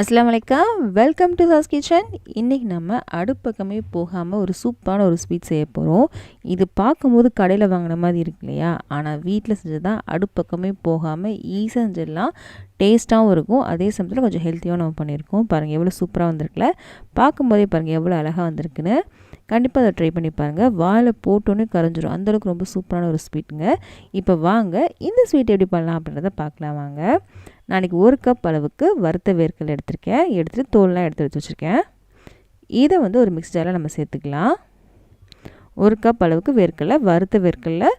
அஸ்லாம் வலைக்கம் welcome to sauce kitchen இன்றைக்கி நம்ம அடுப்பக்கமே போகாமல் ஒரு சூப்பான ஒரு ஸ்வீட் செய்ய போகிறோம் இது பார்க்கும்போது கடையில் வாங்கின மாதிரி இருக்கு இல்லையா? ஆனால் வீட்டில் செஞ்சது தான் அடுப்பக்கமே போகாமல் ஈஸியாக செஞ்சிடலாம். டேஸ்ட்டாகவும் இருக்கும். அதே சமயத்தில் கொஞ்சம் ஹெல்த்தியாகவும் நம்ம பண்ணியிருக்கோம். பாருங்கள் எவ்வளோ சூப்பராக வந்திருக்குல்ல பார்க்கும்போதே பாருங்கள் எவ்வளோ அழகாக வந்திருக்குன்னு. கண்டிப்பாக அதை ட்ரை பண்ணி பாருங்கள் வாயில் போட்டோன்னே கரைஞ்சிரும். அந்தளவுக்கு ரொம்ப சூப்பரான ஒரு ஸ்வீட்டுங்க இப்போ வாங்க இந்த ஸ்வீட் எப்படி பண்ணலாம் அப்படின்றத பார்க்கலாம். வாங்க. நாளைக்கு ஒரு கப் அளவுக்கு வறுத்த வேர்க்கல் எடுத்திருக்கேன். எடுத்துகிட்டு தோல்லாம் எடுத்து எடுத்து வச்சுருக்கேன். இதை வந்து ஒரு மிக்ஸ் ஜாரில் நம்ம சேர்த்துக்கலாம். ஒரு கப் அளவுக்கு வேர்க்கடலை வறுத்த வேர்க்கடலை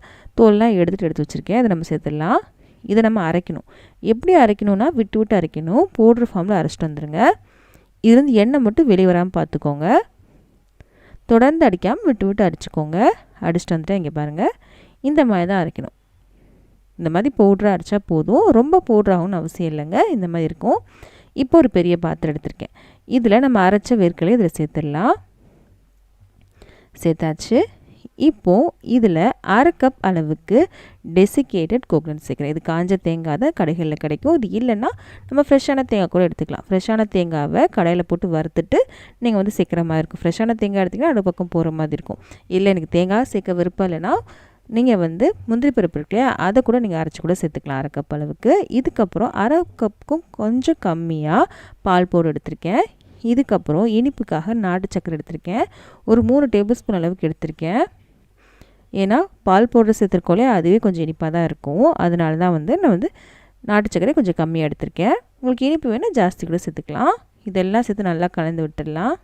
தோல்லாம் எடுத்துகிட்டு எடுத்து வச்சுருக்கேன். அதை நம்ம சேர்த்துடலாம். இதை நம்ம அரைக்கணும். எப்படி அரைக்கணும்னா விட்டு விட்டு அரைக்கணும். பவுட்ரு ஃபார்மில் அரைச்சிட்டு வந்துடுங்க இதுலேருந்து எண்ணெய் மட்டும் வெளியே வராமல் பார்த்துக்கோங்க. தொடர்ந்து அடிக்காமல் விட்டு விட்டு அடிச்சுக்கோங்க. அடிச்சுட்டு வந்துட்டு இங்கே பாருங்கள் இந்த மாதிரி தான் அரைக்கணும். இந்த மாதிரி பவுட்ராக அரைச்சா போதும். ரொம்ப பவுட்ராகும்னு அவசியம் இல்லைங்க. இந்த மாதிரி இருக்கும். இப்போ ஒரு பெரிய பாத்திரம் எடுத்திருக்கேன். இதில் நம்ம அரைச்ச வேர்க்கலை இதில் சேர்த்துடலாம். சேர்த்தாச்சு. இப்போது இதில் அரை கப் அளவுக்கு டெசிகேட்டட் கோகனட் சேர்க்குறேன். இது காஞ்ச தேங்காய் தான் கடைகளில் கிடைக்கும். இது இல்லைன்னா நம்ம ஃப்ரெஷ்ஷான தேங்காய் கூட எடுத்துக்கலாம். ஃப்ரெஷ்ஷான தேங்காவை கடையில் போட்டு வறுத்துட்டு நீங்கள் வந்து சேர்க்குற மாதிரி இருக்கும். ஃப்ரெஷ்ஷான தேங்காய் எடுத்திங்கன்னா அடுப்பக்கம் போகிற மாதிரி இருக்கும். இல்லை எனக்கு தேங்காய் சேர்க்க விருப்பம் இல்லைன்னா நீங்கள் வந்து முந்திரி பருப்பு இருக்கு இல்லையா? அதை கூட நீங்கள் அரைச்சி கூட சேர்த்துக்கலாம் அரை கப் அளவுக்கு. இதுக்கப்புறம் அரை கப்புக்கும் கொஞ்சம் கம்மியாக பால் போடு எடுத்திருக்கேன். இதுக்கப்புறம் இனிப்புக்காக நாட்டு சக்கரை எடுத்திருக்கேன். ஒரு மூணு டேபிள் ஸ்பூன் அளவுக்கு எடுத்திருக்கேன். ஏன்னா பால் பவுடர் சேர்த்துருக்கோலே அதுவே கொஞ்சம் இனிப்பாக தான் இருக்கும். அதனால தான் வந்து நான் வந்து நாட்டு சக்கரை கொஞ்சம் கம்மியாக எடுத்திருக்கேன். உங்களுக்கு இனிப்பு வேணால் ஜாஸ்தி கூட சேர்த்துக்கலாம். இதெல்லாம் சேர்த்து நல்லா கலந்து விட்டுடலாம்.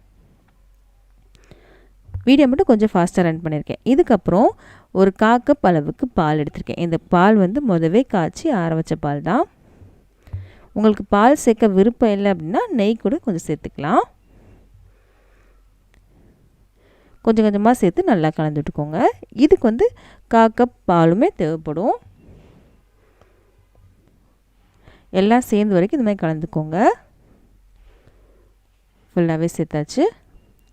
வீடியோ மட்டும் கொஞ்சம் ஃபாஸ்ட்டாக ரன் பண்ணியிருக்கேன். இதுக்கப்புறம் ஒரு காக்கப் அளவுக்கு பால் எடுத்திருக்கேன். இந்த பால் வந்து முதவே காய்ச்சி ஆற வச்ச பால் தான். உங்களுக்கு பால் சேர்க்க விருப்பம் இல்லை அப்படின்னா நெய் கூட கொஞ்சம் சேர்த்துக்கலாம். கொஞ்சம் கொஞ்சமாக சேர்த்து நல்லா கலந்து விட்டுக்கோங்க. இதுக்கு வந்து காக்கப் பாலுமே தேவைப்படும். எல்லாம் சேர்ந்து வரைக்கும் இந்த மாதிரி கலந்துக்கோங்க. ஃபுல்லாகவே சேர்த்தாச்சு.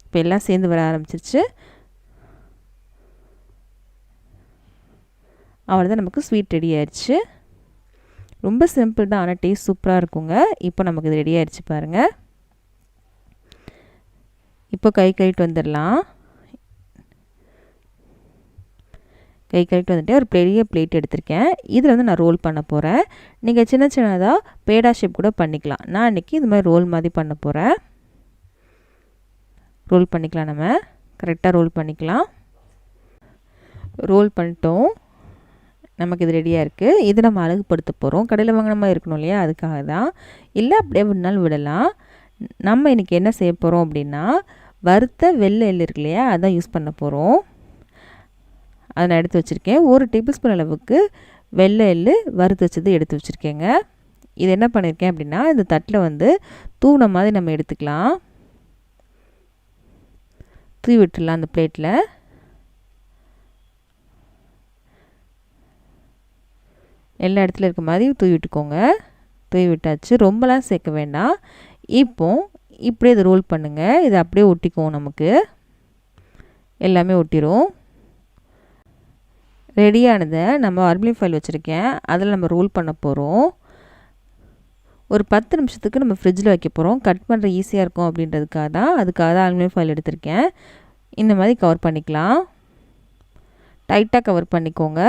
இப்போ எல்லாம் சேர்ந்து வர ஆரம்பிச்சிருச்சு. அவ்வளோதான் நமக்கு ஸ்வீட் ரெடி ஆயிடுச்சு ரொம்ப சிம்பிள் தான் ஆனால் டேஸ்ட் சூப்பராக இருக்குங்க. இப்போ நமக்கு இது ரெடி ஆயிடுச்சு பாருங்கள் இப்போ கை கழிட்டு வந்துடலாம். கை கழிட்டு வந்துட்டு ஒரு பெரிய பிளேட் எடுத்திருக்கேன். இதில் வந்து நான் ரோல் பண்ண போகிறேன் நீங்கள் சின்ன சின்னதாக பேடா ஷேப் கூட பண்ணிக்கலாம். நான் இன்றைக்கி இது மாதிரி ரோல் மாதிரி பண்ண போகிறேன் ரோல் பண்ணிக்கலாம் நம்ம. கரெக்டாக ரோல் பண்ணிக்கலாம். ரோல் பண்ணிட்டோம். நமக்கு இது ரெடியாக இருக்குது இது நம்ம அழகுப்படுத்த போகிறோம் கடையில் வாங்கின மாதிரி இருக்கணும் இல்லையா? அதுக்காக தான். இல்லை அப்படியே விடனாலும் விடலாம். நம்ம இன்றைக்கி என்ன செய்ய போகிறோம் அப்படின்னா வறுத்த வெள்ளை எள் இருக்கு இல்லையா? அதான் யூஸ் பண்ண போகிறோம் அதை நான் எடுத்து வச்சுருக்கேன். ஒரு டேபிள் ஸ்பூன் அளவுக்கு வெள்ளை எள் வறுத்து வச்சது எடுத்து வச்சுருக்கேங்க. இது என்ன பண்ணியிருக்கேன் அப்படின்னா இந்த தட்டில் வந்து தூவின மாதிரி நம்ம எடுத்துக்கலாம். தூவி விட்டுடலாம் அந்த பிளேட்டில் எல்லா இடத்துல இருக்க மாதிரி தூவி விட்டுக்கோங்க தூவி விட்டாச்சு ரொம்பலாம் சேர்க்க வேண்டாம். இப்போ இப்படியே இதை ரோல் பண்ணுங்கள் இதை அப்படியே ஒட்டிக்குவோம் நமக்கு. எல்லாமே ஒட்டிடும் ரெடியானதை நம்ம அர்பிளி ஃபைல் வச்சுருக்கேன். அதில் நம்ம ரோல் பண்ண போகிறோம் ஒரு பத்து நிமிஷத்துக்கு நம்ம ஃப்ரிட்ஜில் வைக்க போகிறோம் கட் பண்ணுற ஈஸியாக இருக்கும் அப்படின்றதுக்காக தான் அதுக்காக தான் அலுமினியம் ஃபைல் எடுத்திருக்கேன். இந்த மாதிரி கவர் பண்ணிக்கலாம். டைட்டாக கவர் பண்ணிக்கோங்க.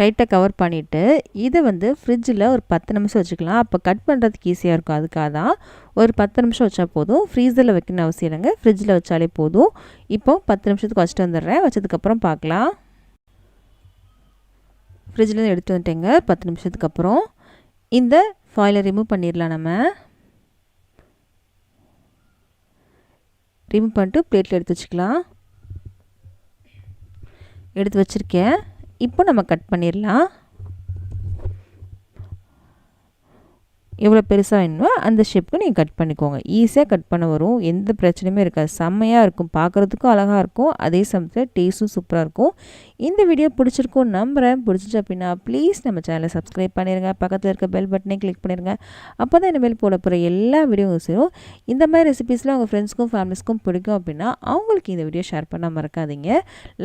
டைட்டாக கவர் பண்ணிவிட்டு இதை வந்து ஃப்ரிட்ஜில் ஒரு பத்து நிமிஷம் வச்சுக்கலாம். அப்போ கட் பண்ணுறதுக்கு ஈஸியாக இருக்கும். அதுக்காக தான் ஒரு பத்து நிமிஷம் வச்சா போதும். ஃப்ரீசரில் வைக்கணும் அவசியம் இல்லைங்க. ஃப்ரிட்ஜில் வச்சாலே போதும். இப்போ பத்து நிமிஷத்துக்கு வச்சுட்டு வந்துடுறேன். வச்சதுக்கப்புறம் பார்க்கலாம். ஃப்ரிட்ஜில் எடுத்து வந்துட்டேங்க. பத்து நிமிஷத்துக்கு அப்புறம். இந்த ஃபாயிலை ரிமூவ் பண்ணிடலாம் நம்ம. ரிமூவ் பண்ணிட்டு பிளேட்டில் எடுத்து வச்சுக்கலாம். எடுத்து வச்சுருக்கேன். இப்போ நம்ம கட் பண்ணிடலாம் எவ்வளோ பெருசாக வேணுமோ அந்த ஷேப்புக்கு நீங்கள் கட் பண்ணிக்கோங்க. ஈஸியாக கட் பண்ண வரும். எந்த பிரச்சனையுமே இருக்காது. செம்மையாக இருக்கும். பார்க்குறதுக்கும் அழகாக இருக்கும். அதே சமயத்தில் டேஸ்ட்டும் சூப்பராக இருக்கும். இந்த வீடியோ பிடிச்சிருக்கும் நம்புகிறேன் பிடிச்சிச்சு அப்படின்னா ப்ளீஸ் நம்ம சேனலை சப்ஸ்கிரைப் பண்ணிடுங்க பக்கத்தில் இருக்க பெல் பட்டனே கிளிக் பண்ணிடுங்க அப்போ தான் இனிமேல் போட போகிற எல்லா வீடியோவும் சேரும். இந்த மாதிரி ரெசிபீஸ்லாம் உங்கள் ஃப்ரெண்ட்ஸ்க்கும் ஃபேமிலிஸ்க்கும் பிடிக்கும் அப்படின்னா அவங்களுக்கு இந்த வீடியோ ஷேர் பண்ண மறக்காதீங்க.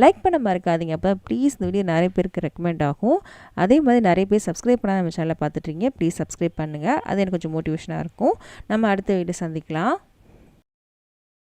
லைக் பண்ண மறக்காதீங்க. அப்போ ப்ளீஸ் இந்த வீடியோ நிறைய பேருக்கு ரெக்கமெண்ட் ஆகும். அதே மாதிரி நிறைய பேர் சப்ஸ்கிரைப் பண்ணால் நம்ம சேனலை பார்த்துட்ருக்கீங்க ப்ளீஸ் சப்ஸ்கிரைப் பண்ணுங்கள் அது எனக்கு கொஞ்சம் மோட்டிவேஷனாக இருக்கும். நம்ம அடுத்த வீடு சந்திக்கலாம்.